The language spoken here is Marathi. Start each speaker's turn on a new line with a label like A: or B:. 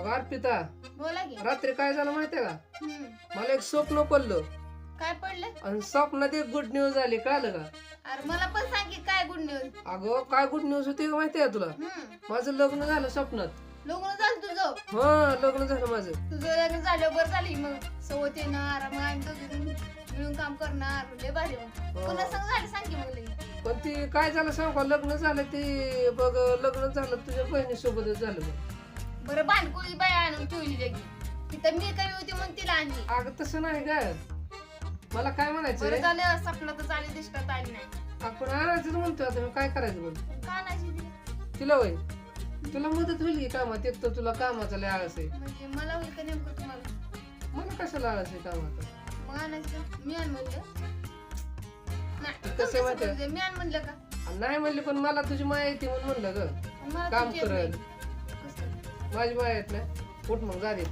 A: अगं अर्पिता
B: बोला की.
A: रात्री काय झालं माहितीये का?
B: हम्म.
A: मला एक स्वप्न पडलं.
B: काय पडलं?
A: आणि स्वप्नात एक गुड न्यूज आली कळलं का?
B: अरे मला पण सांग की काय गुड न्यूज
A: अगं काय गुड न्यूज होती का माहितीये का तुला? माझं लग्न झालं स्वप्नात.
B: लग्न झालं तुझं?
A: हा लग्न झालं माझं.
B: तुझं लग्न झालं बरं झाली मग सवत येणार मग आम्ही दोघी मिळून काम करणार. लय भारी मग.
A: हो.
B: पुन्हा सांग झालं सांग की मग
A: पण ती काय झालं सांग का लग्न झालं ती बघ लग्न झालं तुझ्या बहिणीसोबतच झालं बघ.
B: बरं भांडकुळी बाय आणून ठेवली लगी तिथं मी कमी होती म्हणून तिला आणली.
A: अगं तसं नाही का मला काय म्हणायचं
B: झालं स्वप्नातच आली दिसतात आली नाही.
A: आपण आणायचं म्हणतोय आता? मी काय करायचं बोल
B: का दिली?
A: तिला वय तुला मदत होईल की कामात? एक तर तुला कामाचा लय आळस आहे.
B: म्हणजे मला होईल का नेमकं तुम्हाला?
A: मला कशाला आळस आहे कामाचा
B: मग आणायचं मी आण म्हणलं. नाही
A: कसं माहितीये?
B: बोलते? मी आण म्हणलं का?
A: नाही म्हणली पण मला तुझी माया येते म्हणून म्हणलं ग.
B: मला
A: काम
B: येत नाही. कसं?
A: माझी बाय आहेत ना कुठ मग जा दे